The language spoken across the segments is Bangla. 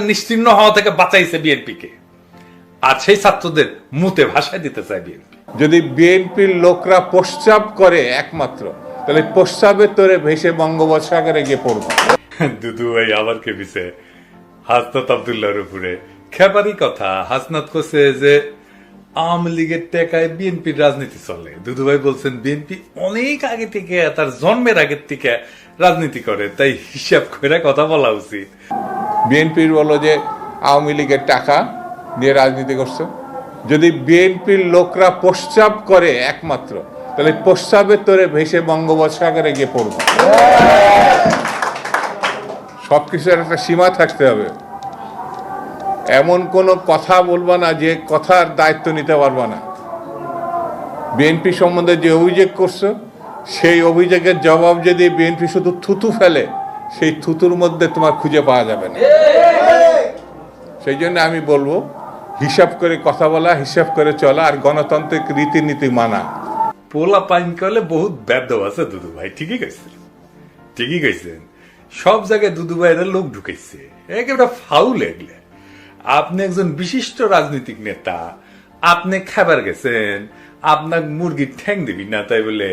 নিশ্চিন্ন হওয়া থেকে বাঁচাইছে বিএনপিকে। আর সেই ছাত্রদের মুতে ভাষায় দিতে চায় বিএনপি। যদি বিএনপির লোকরা প্রস্রাব করে একমাত্র তাহলে প্রস্রাবের তোরে ভেসে বঙ্গোপসাগরে গিয়ে পড়ব। দুদু ভাই আবার কেবিছে হাসনাত আবদুল্লাহর উপরে। খেপারি কথা হাসনাত কোসে যে আওয়ামী লীগের টেকায় বিএনপির রাজনীতি চলে। দুদু ভাই বলছেন বিএনপি অনেক আগে থেকে তার জন্মের আগের থেকে রাজনীতি করে তাই হিসাব করে কথা বলা উচিত। বিএনপির বলো যে আওয়ামী লীগের টাকা দিয়ে রাজনীতি করছ। যদি বিএনপির লোকরা প্রস্রাব করে একমাত্র, তাহলে প্রস্রাবের তোরে ভেসে বঙ্গোপসাগরে গিয়ে পড়ব। সবকিছুর একটা সীমা থাকতে হবে। এমন কোনো কথা বলবা না যে কথার দায়িত্ব নিতে পারবা না। বিএনপি সম্বন্ধে যে অভিযোগ করছ, সেই অভিযোগের জবাব যদি বিএনপি শুধু থুতু ফেলে সেই থুতুর মধ্যে তোমার খুঁজে পাওয়া যাবে না। সেই জন্য আমি বলব, হিসাব করে কথা বলা, হিসাব করে চলা আর গণতান্ত্রিক রীতিনীতি মানা। পোলা পাইন করলে বহুত ব্যর্থ আছে দুদু ভাই, ঠিকই কইছেন ঠিকই কইছেন সব জায়গায় দুদু ভাইয়ের লোক ঢুকাইছে। একেবারে ফাউল এগলে। আপনি একজন বিশিষ্ট রাজনৈতিক নেতা, আপনি খাবার গেছেন, আপনার মুরগির ঠ্যাং দিবি না তাই বলে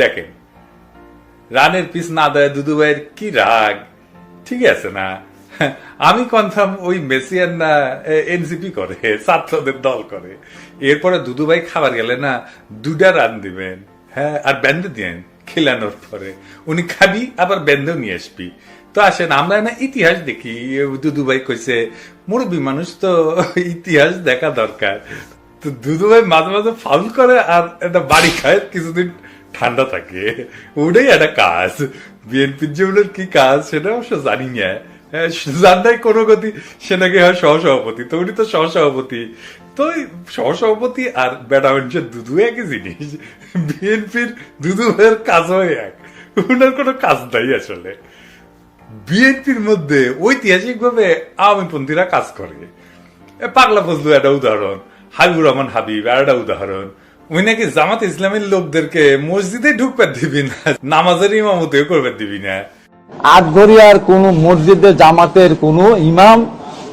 দেখেন। রানের পিস না দেয় দুদু ভাইয়ের কি রাগ? ঠিক আছে না? আমি কনফার্ম ওই মেসিয়ান না এনসিপি করে, ছাত্রদের দল করে। এরপরে দুদু ভাই খাবার গেলে না দুটা রান দিবেন। হ্যাঁ আর ব্যান্ডে দিয়েন খেলানোর পরে। উনি খাবি, আবার ব্যান্ডেও নিয়ে আসবি। তো আসেন, আমরা না ইতিহাস দেখি। দুদু ভাই কইছে, মুরব্বী মানুষ তো ইতিহাস দেখা দরকার। তো দুদু ভাই মাঝে মাঝে ফাউল করে আর একটা বাড়ি খায়, কিছুদিন ঠান্ডা থাকে। ওটাই একটা কাজ। বিএনপির যেগুলোর কি কাজ সেটা অবশ্য জানি না। হ্যাঁ, কোনো গতি সে নাকি হয় সহসভাপতি। তো উনি তো সহসভাপতি। তো সহসভাপতি আর মানুষের দুদু একই জিনিস। বিএনপির দুদু ভাইয়ের কাজও এক। ওনার কোনো কাজ নাই আসলে। বিএনপির মধ্যে ঐতিহাসিক ভাবে আওয়ামীপন্থীরা কাজ করে। পাগলা ফজলু একটা উদাহরণ হাবিবুর রহমান হাবিব একটা উদাহরণ। ওই নাকি জামাত ইসলামের লোকদেরকে মসজিদে ঢুকবে দিবি না নামাজের ইমামতিও করবে দিবি না। আটঘরিয়ার কোন মসজিদে জামাতের কোন ইমাম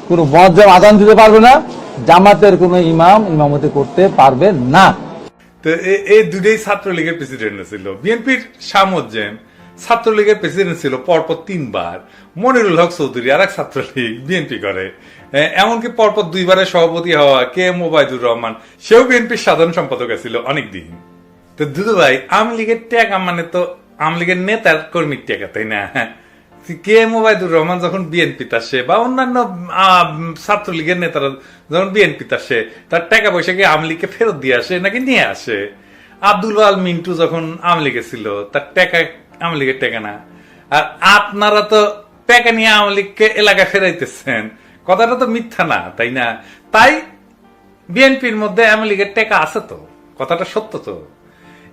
কোন মজ্জাম আদান দিতে পারবে না জামাতের কোন ইমাম ইমামতি করতে পারবে না। তো এই দুটাই ছাত্রলীগের প্রেসিডেন্ট ছিল। বিএনপির সামজ্জেম ছাত্রলীগের প্রেসিডেন্ট ছিল পরপর তিনবার। মনিরুল হক চৌধুরী আর এক ছাত্রলীগ বিএনপি করে। এমনকি পরপর দুইবারের সভাপতি হওয়া কে এম ওবায়দুর রহমান, সেও বিএনপির সাধারণ সম্পাদক ছিল অনেকদিন। তো দুদু ভাই, আওয়ামী লীগের ট্যাগ মানে তো আওয়ামী লীগের নেতার কর্মীর ট্যাগা তাই না? কে এম ওবায়দুর রহমান যখন বিএনপি আসে বা অন্যান্য ছাত্রলীগের নেতারা যখন বিএনপি আসে তার টাকা পয়সা কি আওয়ামী লীগকে ফেরত দিয়ে আসে নাকি নিয়ে আসে? আব্দুল আল মিন্টু যখন আওয়ামী লীগে ছিল, তার টাকা আওয়ামী লীগের টাকা না। আর আপনারা তো টাকা নিয়ে আওয়ামী এলাকায় ফেরাইতেছেন। কথাটা তো মিথ্যা না, তাই না? তাই বিএনপির মধ্যে আওয়ামী টাকা আছে তো, কথাটা সত্য তো।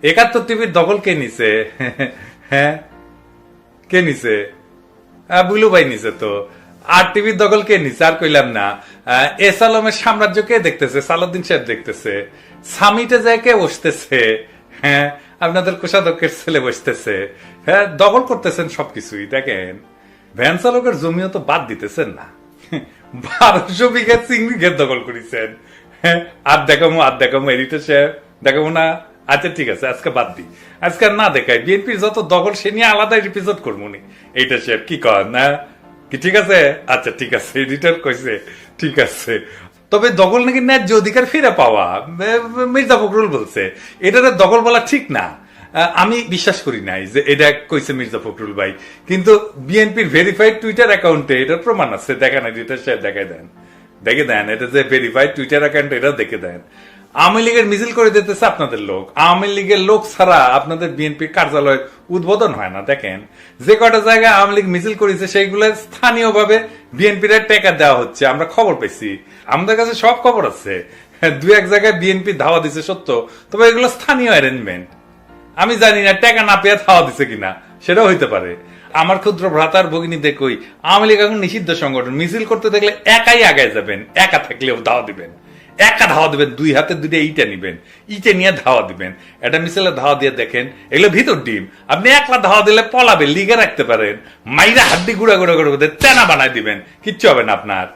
একাত্তর টিভির দখল কে নিছে? হ্যাঁ? কে নিছে? বুলু ভাই নিছে তো। আর টিভির দখল কে নিছে? আর কইলাম না। এস আলমের সাম্রাজ্য কে দেখতেছে? সালাউদ্দিন সাহেব দেখতেছে। সামিটে যায় কে বসতেছে? হ্যাঁ আপনাদের কোষাধ্যক্ষের ছেলে বসতেছে। হ্যাঁ দখল করতেছেন সবকিছুই, দেখেন। ভ্যান চালকের জমিও তো বাদ দিতেছেন না। বারোশো বিঘা চিংড়ি ঘের দখল করেছেন। হ্যাঁ আর দেখামো আর দেখামো এডিটর সাহেব দেখাবো না? আচ্ছা ঠিক আছে, আজকে বাদ দিই। আজকে না দেখাই। বিএনপির যত দখল, সে নিয়ে আলাদা এপিসোড করব নি। এইটা সাহেব কি কর না কি ঠিক আছে? আচ্ছা ঠিক আছে এডিটর কইছে, ঠিক আছে। তবে দখল নাকি ন্যায্য অধিকার ফিরে পাওয়া? মির্জা ফখরুল বলছে এটা দখল বলা ঠিক না। আমি বিশ্বাস করি নাই যে এটা কইছে মির্জা ফখরুল ভাই। কিন্তু বিএনপির ভেরিফাইড টুইটার অ্যাকাউন্টে এটার প্রমাণ আছে। দেখেন এটা শেয়ার দেখাই দেন। দেখে দেন, এটা যে ভেরিফাইড টুইটার অ্যাকাউন্ট এটা দেখে দেন। আওয়ামী লীগের মিছিল করে দিতেছে আপনাদের লোক। আওয়ামী লীগের লোক ছাড়া আপনাদের বিএনপি কার্যালয় উদ্বোধন হয় না। দেখেন, যে কটা জায়গায় আওয়ামী লীগ মিছিল করেছে, সেইগুলো স্থানীয়ভাবে বিএনপির টেকা দেওয়া হচ্ছে। আমরা খবর পেয়েছি। আমাদের কাছে সব খবর আছে। দু এক জায়গায় বিএনপি ধাওয়া দিছে, সত্য। তবে এগুলো স্থানীয় অ্যারেঞ্জমেন্ট আমি জানি না টাকা না পেয়ে ধাওয়া দিছে কিনা, সেটাও হইতে পারে। আমার ক্ষুদ্র ভ্রাতার ভগিনী দেখই, আওয়ামী লীগ এখন নিষিদ্ধ সংগঠন। মিছিল করতে দেখলে একাই আগায় যাবেন, একা থাকলেও দাওয়া দিবেন। একা ধাওয়া দিবেন, দুই হাতে দুইটা ইটা নিবেন। ইটে নিয়ে ধাওয়া দিবেন। এটা মিছিলে ধাওয়া দিয়ে দেখেন, এগুলো ভিতর ডিম। আপনি একলা ধাওয়া দিলে পলাবে, লিগে রাখতে পারেন। মাইরা হাড্ডি গুড়া গুড়া করে তেনা বানায় দিবেন। কিচ্ছু হবে না আপনার।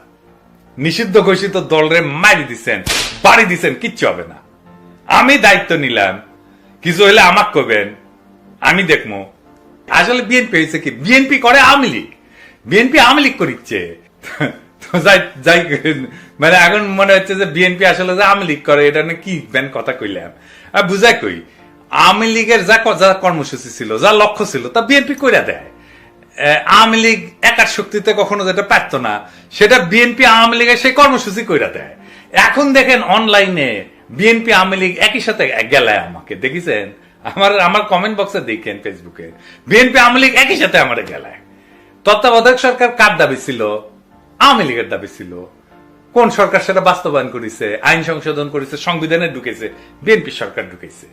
নিষিদ্ধ ঘোষিত দলরে মারি দিছেন, বাড়ি দিছেন, কিচ্ছু হবে না। আমি দায়িত্ব নিলাম। কিছু হইলে আমাক কবেন আমি দেখব আসলে বিএনপি হয়েছে কি? বিএনপি করে Awami league. BNP Awami league করিচ্ছে। যাই যাই মানে এখন মনে হচ্ছে যে বিএনপি আসলে যে আওয়ামী লীগ করে, এটা কি ব্যান কথা কইলাম আর বুঝাই কই, আওয়ামী লীগের যা যা কর্মসূচি ছিল, যা লক্ষ্য ছিল, তা বিএনপি কইরা দেয়। আওয়ামী লীগ একার শক্তিতে কখনো যেটা পারত না, সেটা বিএনপি আওয়ামী লীগের সেই কর্মসূচি কইরা দেয়। এখন দেখেন অনলাইনে বিএনপি আওয়ামী লীগ একই সাথে গেলে আমাকে, দেখেছেন? আমার আমার কমেন্ট বক্সে দেখেন ফেসবুকে বিএনপি আওয়ামী লীগ একই সাথে আমার গেলায়। তত্ত্বাবধায়ক সরকার কার দাবি ছিল? আওয়ামী লীগের দাবি ছিল। কোন সরকার সেটা বাস্তবায়ন করেছে, আইন সংশোধন করেছে, সংবিধানে ঢুকেছে, বিএনপি সরকার ঢুকেছে।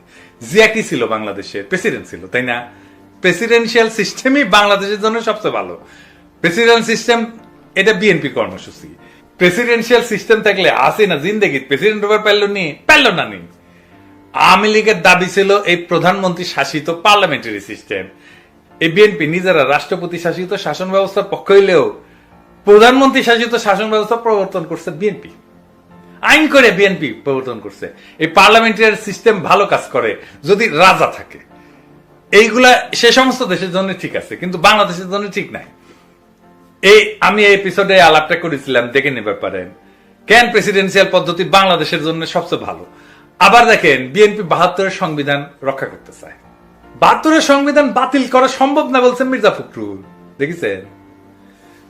জিয়া কি ছিল বাংলাদেশের প্রেসিডেন্ট ছিল, তাই না? প্রেসিডেন্সিয়াল সিস্টেমই বাংলাদেশের জন্য সবচেয়ে ভালো। প্রেসিডেন্ট সিস্টেম, এটা বিএনপি কর্মসূচি। প্রেসিডেন্সিয়াল সিস্টেম থাকলে আসে না জিন্দগি প্রেসিডেন্ট ওভার পারল নি, পারল না নি। আওয়ামী লীগের দাবি ছিল এই প্রধানমন্ত্রী শাসিত পার্লামেন্টারি সিস্টেম। এই বিএনপি নিজেরা রাষ্ট্রপতি শাসিত শাসন ব্যবস্থার পক্ষ হইলেও প্রধানমন্ত্রী শাসিত শাসন ব্যবস্থা প্রবর্তন করছে বিএনপি। আইন করে বিএনপি প্রবর্তন করছে। এই পার্লামেন্টারি সিস্টেম ভালো কাজ করে, যদি রাজা থাকে। এইগুলা সে সমস্ত দেশের জন্য ঠিক আছে, কিন্তু বাংলাদেশের জন্য ঠিক নাই। এই, আমি এই এপিসোডে আলাপটা করেছিলাম, দেখে নেবে পারেন কেন প্রেসিডেন্সিয়াল পদ্ধতি বাংলাদেশের জন্য সবচেয়ে ভালো? আবার দেখেন, বিএনপি বাহাত্তরের সংবিধান রক্ষা করতে চায়। বাহাত্তরের সংবিধান বাতিল করা সম্ভব না বলছেন মির্জা ফখরুল। দেখেছেন?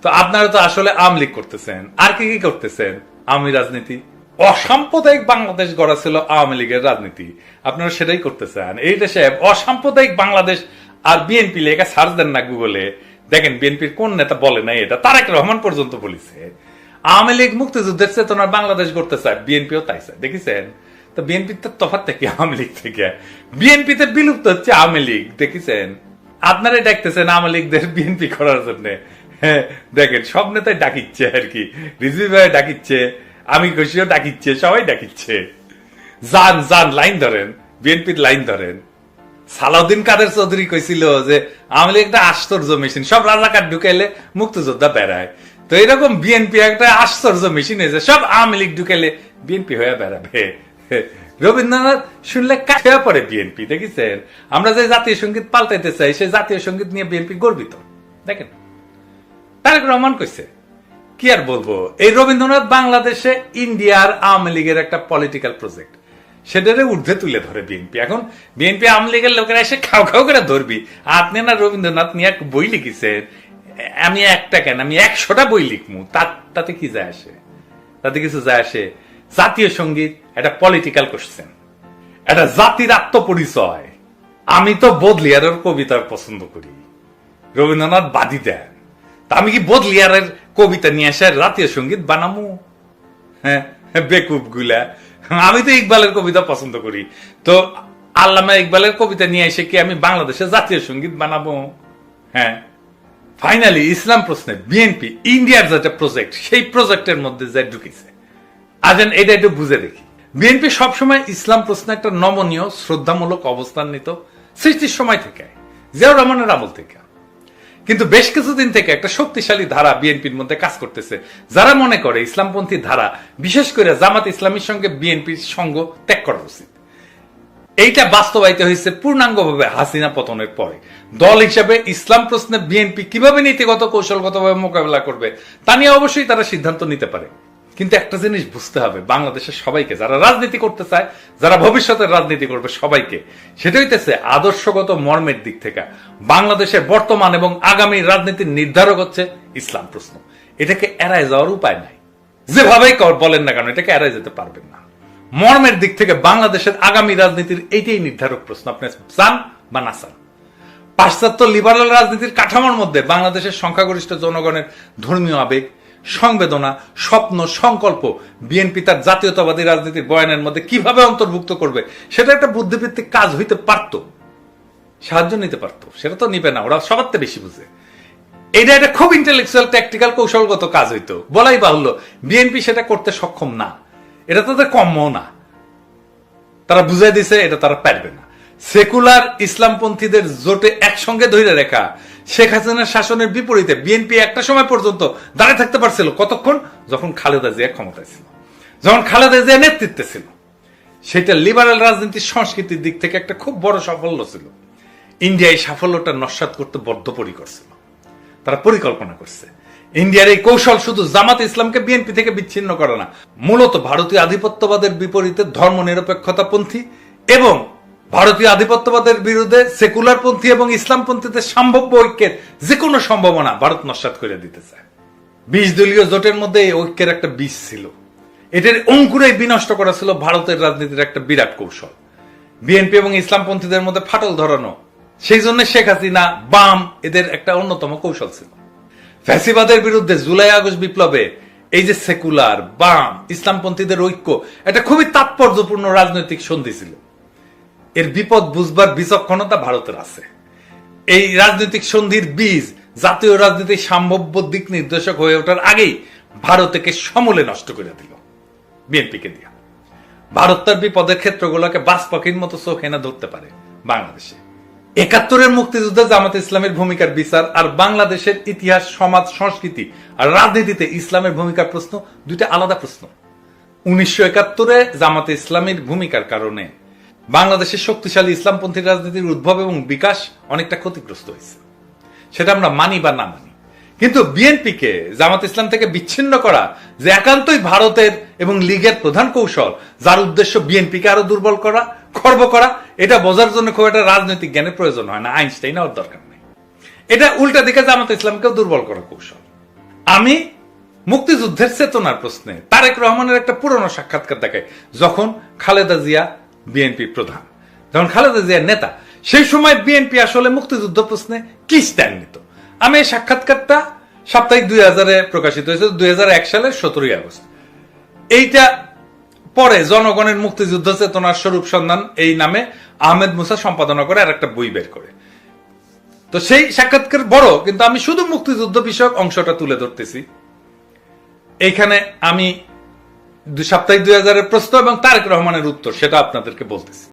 তো আপনারা তো আসলে আওয়ামী লীগ করতেছেন। আর কি কি করতেছেন? আওয়ামী রাজনীতি। অসাম্প্রদায়িক বাংলাদেশ গড়া ছিল আওয়ামী লীগের রাজনীতি। আপনারা সেটাই করতেছেন। এই দেশে অসাম্প্রদায়িক বাংলাদেশ আর বিএনপি লেখা সার্চ দেন না গুগলে। দেখেন বিএনপির কোন নেতা বলে নাই এটা? তারেক রহমান পর্যন্ত বলেছে। আওয়ামী লীগ মুক্তিযুদ্ধের চেতনার বাংলাদেশ করতে চায়, বিএনপিও তাই চায়। দেখেছেন? তো বিএনপির তো তফাৎ থেকে আওয়ামী লীগ থেকে? বিএনপিতে বিলুপ্ত হচ্ছে আওয়ামী লীগ। দেখেছেন? আপনারাই দেখতেছেন আওয়ামী লীগদের বিএনপি করার জন্য। হ্যাঁ দেখেন, সব নেতাই ডাকিচ্ছে আর কি। রিজভি ভাই ডাকিচ্ছে আমি খুশিও ডাকিচ্ছে, সবাই ডাকিচ্ছে। যান যান লাইন ধরেন, বিএনপির লাইন ধরেন। সালাউদ্দিন কাদের চৌধুরী কইছিল যে, আওয়ামী লীগ একটা আশ্চর্য মেশিন, সব রাজাকার ঢুকাইলে মুক্তিযোদ্ধা বেড়ায়। তো এরকম বিএনপি একটা আশ্চর্য মেশিন হয়েছে সব আওয়ামী লীগ ঢুকাইলে বিএনপি হয়ে বেড়াবে। রবীন্দ্রনাথ শুনলে কাছে পড়ে বিএনপি, দেখেছেন? আমরা যে জাতীয় সংগীত পাল্টাইতে চাই সেই জাতীয় সংগীত নিয়ে বিএনপি গর্বিত। দেখেন। তারেক রহমান কইছে, কি আর বলব? এই রবীন্দ্রনাথ বাংলাদেশে ইন্ডিয়ার আওয়ামী লীগের একটা পলিটিক্যাল প্রজেক্ট সেটারে ঊর্ধ্বে তুলে ধরে বিএনপি। এখন বিএনপি আওয়ামী লীগের লোকেরা এসে খাও খাও করে ধরবি। আপনি না রবীন্দ্রনাথ নিয়ে এক বই লিখেছেন, আমি একটা কেন? আমি একশোটা বই লিখমু। তা- তাতে কি যায় আসে? তাতে কিছু যায় আসে? জাতীয় সংগীত, একটা পলিটিক্যাল কোশ্চেন একটা জাতির আত্মপরিচয়। আমি তো বদলিয়ারের কবিতা পছন্দ করি। রবীন্দ্রনাথ বাদী তা আমি কি বদলিয়ারের কবিতা নিয়ে এসে জাতীয় সংগীত বানামু? হ্যাঁ বেকুবগুলা। আমি তো ইকবালের কবিতা পছন্দ করি। তো আল্লামা ইকবালের কবিতা নিয়ে এসে কি আমি বাংলাদেশে জাতীয় সংগীত বানাবো? হ্যাঁ। ফাইনালি ইসলাম প্রশ্নে বিএনপি ইন্ডিয়ার যেটা প্রজেক্ট সেই প্রজেক্টের মধ্যে যা ঢুকেছে। আজেন, এটা একটু বুঝে দেখি। বিএনপি সবসময় ইসলাম প্রশ্নে একটা নমনীয়, শ্রদ্ধামূলক অবস্থান নিত সৃষ্টির সময় থেকে, জিয়াউর রহমানের আমল থেকে। কিন্তু বেশ কিছুদিন থেকে একটা শক্তিশালী ধারা বিএনপির মধ্যে কাজ করতেছে। যারা মনে করে ইসলামপন্থী ধারা, বিশেষ করে জামাত ইসলামীর সঙ্গে বিএনপির সঙ্গ ত্যাগ করা উচিত। এইটা বাস্তবায়িত হয়েছে পূর্ণাঙ্গভাবে হাসিনা পতনের পরে। দল হিসাবে ইসলাম প্রশ্নে বিএনপি কীভাবে নীতিগত কৌশলগতভাবে মোকাবেলা করবে, তা নিয়ে অবশ্যই তারা সিদ্ধান্ত নিতে পারে। কিন্তু একটা জিনিস বুঝতে হবে, বাংলাদেশের সবাইকে, যারা রাজনীতি করতে চায়, যারা ভবিষ্যতের রাজনীতি করবে সবাইকে, সেটা হইতেছে আদর্শগত মর্মের দিক থেকে। বাংলাদেশের বর্তমান এবং আগামী রাজনীতির নির্ধারক হচ্ছে ইসলাম প্রশ্ন। এটাকে এড়ায় যাওয়ার উপায় নাই। যেভাবেই বলেন না কেন, এটাকে এড়ায় যেতে পারবেন না। মর্মের দিক থেকে বাংলাদেশের আগামী রাজনীতির এইটাই নির্ধারক প্রশ্ন, আপনি চান বা না চান। পাশ্চাত্য লিবারাল রাজনীতির কাঠামোর মধ্যে বাংলাদেশের সংখ্যাগরিষ্ঠ জনগণের ধর্মীয় আবেগ সংবেদনা, স্বপ্ন, সংকল্প, বিএনপি তার জাতীয়তাবাদী রাজনীতির বয়ানের মধ্যে কীভাবে অন্তর্ভুক্ত করবে, সেটা একটা বুদ্ধিভিত্তিক কাজ হইতে পারত, সাহায্য নিতে পারতো, সেটা তো নিবে না, ওরা সবার বেশি বুঝে। এটা একটা খুব ইন্টেলেকচুয়াল ট্যাকটিক্যাল কৌশলগত কাজ হইতো, বলাই বাহুল্য, বিএনপি সেটা করতে সক্ষম না, এটা তাদের কম্য না, তারা বুঝাই দিছে, এটা তারা পারবে না। সেকুলার ইসলামপন্থীদের জোটে একসঙ্গে ধরে রেখা শেখ হাসিনার শাসনের বিপরীতে বিএনপি একটা সময় পর্যন্ত দাঁড়িয়ে থাকতে পারছিল, কতক্ষণ? যখন খালেদা জিয়া ক্ষমতায় ছিল। যখন খালেদা জিয়া নেতৃত্বে ছিল। সেটা লিবারেল রাজনীতির সংস্কৃতির দিক থেকে একটা খুব বড় সাফল্য ছিল। ইন্ডিয়া এই সাফল্যটা নস্বাত করতে বদ্ধপরিকর ছিল। তারা পরিকল্পনা করছে। ইন্ডিয়ার এই কৌশল শুধু জামাত ইসলামকে বিএনপি থেকে বিচ্ছিন্ন করে না, মূলত ভারতীয় আধিপত্যবাদের বিপরীতে ধর্ম নিরপেক্ষতাপন্থী এবং ভারতীয় আধিপত্যবাদের বিরুদ্ধে সেকুলারপন্থী এবং ইসলামপন্থীদের সম্ভাব্য ঐক্যের যে কোনো সম্ভাবনা ভারত নস্বাত করে দিতে চায়। বিশ দলীয় জোটের মধ্যে এই ঐক্যের একটা বীজ ছিল। এটার অঙ্কুরেই বিনষ্ট করা ছিল ভারতের রাজনীতির একটা বিরাট কৌশল। বিএনপি এবং ইসলামপন্থীদের মধ্যে ফাটল ধরানো, সেই জন্য শেখ হাসিনা বাম এদের একটা অন্যতম কৌশল ছিল। ফ্যাসিবাদের বিরুদ্ধে জুলাই আগস্ট বিপ্লবে এই যে সেকুলার, বাম, ইসলামপন্থীদের ঐক্য, এটা খুবই তাৎপর্যপূর্ণ রাজনৈতিক সন্ধি ছিল। এর বিপদ বুঝবার বিচক্ষণতা ভারতের আছে। এই রাজনৈতিক সন্ধির বীজ, জাতীয় রাজনীতির সম্ভাব্য দিক নির্দেশক হয়ে ওঠার আগেই ভারতকে সমলে নষ্ট করে দিল, বিএনপিকে দিয়া। ভারত তার বিপদের ক্ষেত্রগুলোকে বাস পাখির মতো চোখ এনে ধরতে পারে বাংলাদেশে। একাত্তরের মুক্তিযুদ্ধে জামাত ইসলামের ভূমিকার বিচার আর বাংলাদেশের ইতিহাস, সমাজ, সংস্কৃতি আর রাজনীতিতে ইসলামের ভূমিকার প্রশ্ন দুইটা আলাদা প্রশ্ন। উনিশশো একাত্তরে জামাতে ইসলামের ভূমিকার কারণে বাংলাদেশের শক্তিশালী ইসলামপন্থী রাজনীতির উদ্ভব এবং বিকাশ অনেকটা ক্ষতিগ্রস্ত হয়েছে। সেটা আমরা মানি বা না মানি। কিন্তু বিএনপিকে জামাত ইসলাম থেকে বিচ্ছিন্ন করা যে একান্তই ভারতের এবং লীগের প্রধান কৌশল, যার উদ্দেশ্য বিএনপিকে আরও দুর্বল করা, খর্ব করা, এটা বোঝার জন্য খুব একটা রাজনৈতিক জ্ঞানের প্রয়োজন হয় না, আইনস্টাইন হওয়ার দরকার নেই। এটা উল্টা দিকে জামাত ইসলামকেও দুর্বল করা কৌশল। আমি মুক্তিযুদ্ধের চেতনার প্রশ্নে তারেক রহমানের একটা পুরনো সাক্ষাৎকার দেখাই, যখন খালেদা জিয়া বিএনপি প্রধান। যখন খালেদা জিয়ার নেতা, সেই সময় বিএনপি আসলে মুক্তিযুদ্ধ প্রশ্নে কি স্ট্যান্ড নিত? আমি এই সাক্ষাৎকারটা সাপ্তাহিক দুই হাজারে প্রকাশিত হয়েছে দুই হাজার এক সালের সতেরোই আগস্ট। এইটা পরে জনগণের মুক্তিযুদ্ধ চেতনার স্বরূপ সন্ধান এই নামে আহমেদ মুসা সম্পাদনা করে আর একটা বই বের করে। তো সেই সাক্ষাৎকার বড়, কিন্তু আমি শুধু মুক্তিযুদ্ধ বিষয়ক অংশটা তুলে ধরতেছি। এইখানে আমি সাপ্তাহিক দুই হাজারের প্রশ্ন এবং তারেক রহমানের উত্তর সেটা আপনাদেরকে বলতেছি।